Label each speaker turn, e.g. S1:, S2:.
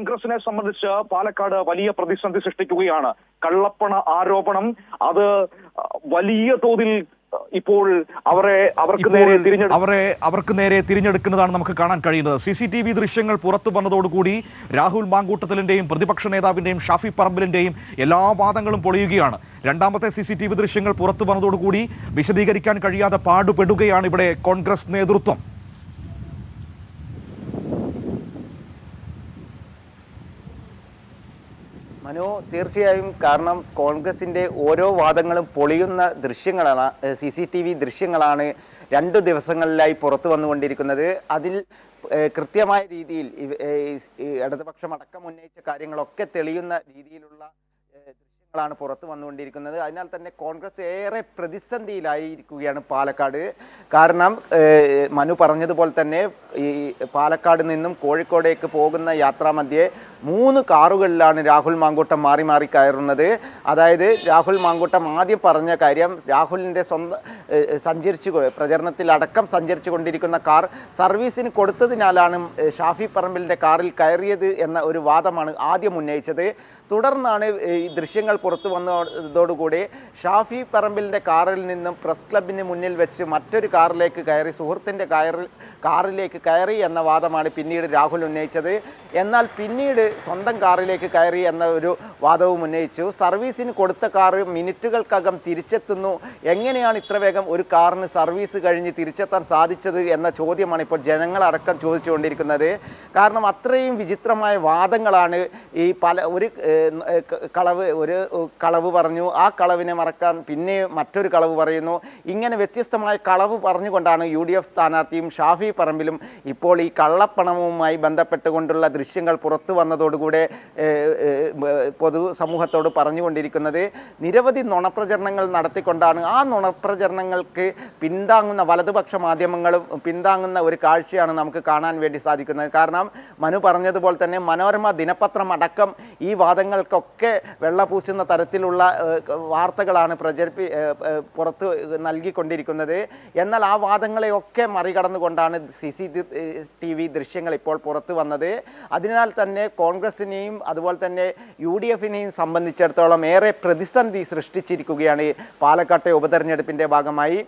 S1: കോൺഗ്രസിനെ സംബന്ധിച്ച് പാലക്കാട് വലിയ പ്രതിസന്ധി സൃഷ്ടിക്കുകയാണ്. കള്ളപ്പണ ആരോപണം അത് വലിയ തോതിൽ ഇപ്പോൾ അവരെ അവർക്ക് നേരെ
S2: അവരെ അവർക്ക് നേരെ തിരിഞ്ഞെടുക്കുന്നതാണ് നമുക്ക് കാണാൻ കഴിയുന്നത്. സി സി ടി വി ദൃശ്യങ്ങൾ പുറത്തു വന്നതോടുകൂടി രാഹുൽ മാങ്കൂട്ടത്തിലിന്റെയും പ്രതിപക്ഷ നേതാവിന്റെയും ഷാഫി പറമ്പിലിന്റെയും എല്ലാ വാദങ്ങളും പൊളിയുകയാണ്. രണ്ടാമത്തെ സി സി ടി വി ദൃശ്യങ്ങൾ പുറത്തു വന്നതോടുകൂടി വിശദീകരിക്കാൻ കഴിയാതെ പാടുപെടുകയാണ് ഇവിടെ കോൺഗ്രസ് നേതൃത്വം.
S3: മനു തീർച്ചയായും കാരണം കോൺഗ്രസിന്റെ ഓരോ വാദങ്ങളും പൊളിയുന്ന ദൃശ്യങ്ങളാണ് സി സി ടി വി ദൃശ്യങ്ങളാണ് രണ്ടു ദിവസങ്ങളിലായി പുറത്തു വന്നുകൊണ്ടിരിക്കുന്നത്. അതിൽ കൃത്യമായ രീതിയിൽ ഇടതുപക്ഷം അടക്കം ഉന്നയിച്ച കാര്യങ്ങളൊക്കെ തെളിയുന്ന രീതിയിലുള്ള ദൃശ്യങ്ങളാണ് പുറത്തു വന്നുകൊണ്ടിരിക്കുന്നത്. അതിനാൽ തന്നെ കോൺഗ്രസ് ഏറെ പ്രതിസന്ധിയിലായിരിക്കുകയാണ് പാലക്കാട്. കാരണം മനു പറഞ്ഞതുപോലെ തന്നെ ഈ പാലക്കാട് നിന്നും കോഴിക്കോടേക്ക് പോകുന്ന യാത്രാമധ്യേ മൂന്ന് കാറുകളിലാണ് രാഹുൽ മാങ്കൂട്ടം മാറി മാറി കയറുന്നത്. അതായത് രാഹുൽ മാങ്കൂട്ടം ആദ്യം പറഞ്ഞ കാര്യം രാഹുലിന്റെ സ്വന്തം സഞ്ചരിച്ച് പ്രചരണത്തിലടക്കം സഞ്ചരിച്ചു കൊണ്ടിരിക്കുന്ന കാർ സർവീസിന് കൊടുത്തതിനാലാണ് ഷാഫി പറമ്പിലിന്റെ കാറിൽ കയറിയത് എന്ന ഒരു വാദമാണ് ആദ്യം ഉന്നയിച്ചത്. തുടർന്നാണ് ഈ ദൃശ്യങ്ങൾ പുറത്തു വന്നതോടുകൂടി ഷാഫി പറമ്പിലിന്റെ കാറിൽ നിന്നും പ്രസ് ക്ലബിന് മുന്നിൽ വെച്ച് മറ്റൊരു കാറിലേക്ക് കയറി സുഹൃത്തിന്റെ കയറിൽ കാറിലേക്ക് കയറി എന്ന വാദമാണ് പിന്നീട് രാഹുൽ ഉന്നയിച്ചത്. എന്നാൽ പിന്നീട് സ്വന്തം കാറിലേക്ക് കയറി എന്ന ഒരു വാദവും ഉന്നയിച്ചു. സർവീസിന് കൊടുത്ത കാറ് മിനിറ്റുകൾക്കകം തിരിച്ചെത്തുന്നു. എങ്ങനെയാണ് ഇത്ര വേഗം ഒരു കാറിന് സർവീസ് കഴിഞ്ഞ് തിരിച്ചെത്താൻ സാധിച്ചത് എന്ന ചോദ്യമാണ് ഇപ്പോൾ ജനങ്ങളടക്കം ചോദിച്ചുകൊണ്ടിരിക്കുന്നത്. കാരണം അത്രയും വിചിത്രമായ വാദങ്ങളാണ് ഈ പല ഒരു കളവ് ഒരു കളവ് പറഞ്ഞു. ആ കളവിനെ മറക്കാൻ പിന്നെ മറ്റൊരു കളവ് പറയുന്നു. ഇങ്ങനെ വ്യത്യസ്തമായ കളവ് പറഞ്ഞുകൊണ്ടാണ് യു ഡി എഫ് സ്ഥാനാർത്ഥിയും ഷാഫി പറമ്പിലും ഇപ്പോൾ ഈ കള്ളപ്പണവുമായി ബന്ധപ്പെട്ടുകൊണ്ടുള്ള ദൃശ്യങ്ങൾ പുറത്തു വന്നതോടുകൂടെ ഏഹ്, പൊതു സമൂഹത്തോട് പറഞ്ഞുകൊണ്ടിരിക്കുന്നത് നിരവധി നുണപ്രചരണങ്ങൾ നടത്തിക്കൊണ്ടാണ്. ആ നുണപ്രചരണങ്ങൾക്ക് പിന്താങ്ങുന്ന വലതുപക്ഷ മാധ്യമങ്ങളും പിന്താങ്ങുന്ന ഒരു കാഴ്ചയാണ് നമുക്ക് കാണാൻ വേണ്ടി സാധിക്കുന്നത്. കാരണം മനു പറഞ്ഞതുപോലെ തന്നെ മനോരമ ദിനപത്രം അടക്കം ഈ വാദങ്ങൾക്കൊക്കെ വെള്ളപൂശുന്ന തരത്തിലുള്ള വാർത്തകളാണ് പ്രചരിപ്പി പുറത്ത് നൽകിക്കൊണ്ടിരിക്കുന്നത്. എന്നാൽ ആ വാദങ്ങളെയൊക്കെ മറികടന്നുകൊണ്ടാണ് സി സി ടി വി ദൃശ്യങ്ങൾ ഇപ്പോൾ പുറത്തു വന്നത്. അതിനാൽ തന്നെ കോൺഗ്രസിനെയും അതുപോലെ തന്നെ യു ഡി എഫിനെയും സംബന്ധിച്ചിടത്തോളം ഏറെ പ്രതിസന്ധി സൃഷ്ടിച്ചിരിക്കുകയാണ് പാലക്കാട്ടെ ഉപതെരഞ്ഞെടുപ്പിന്റെ ഭാഗമായി.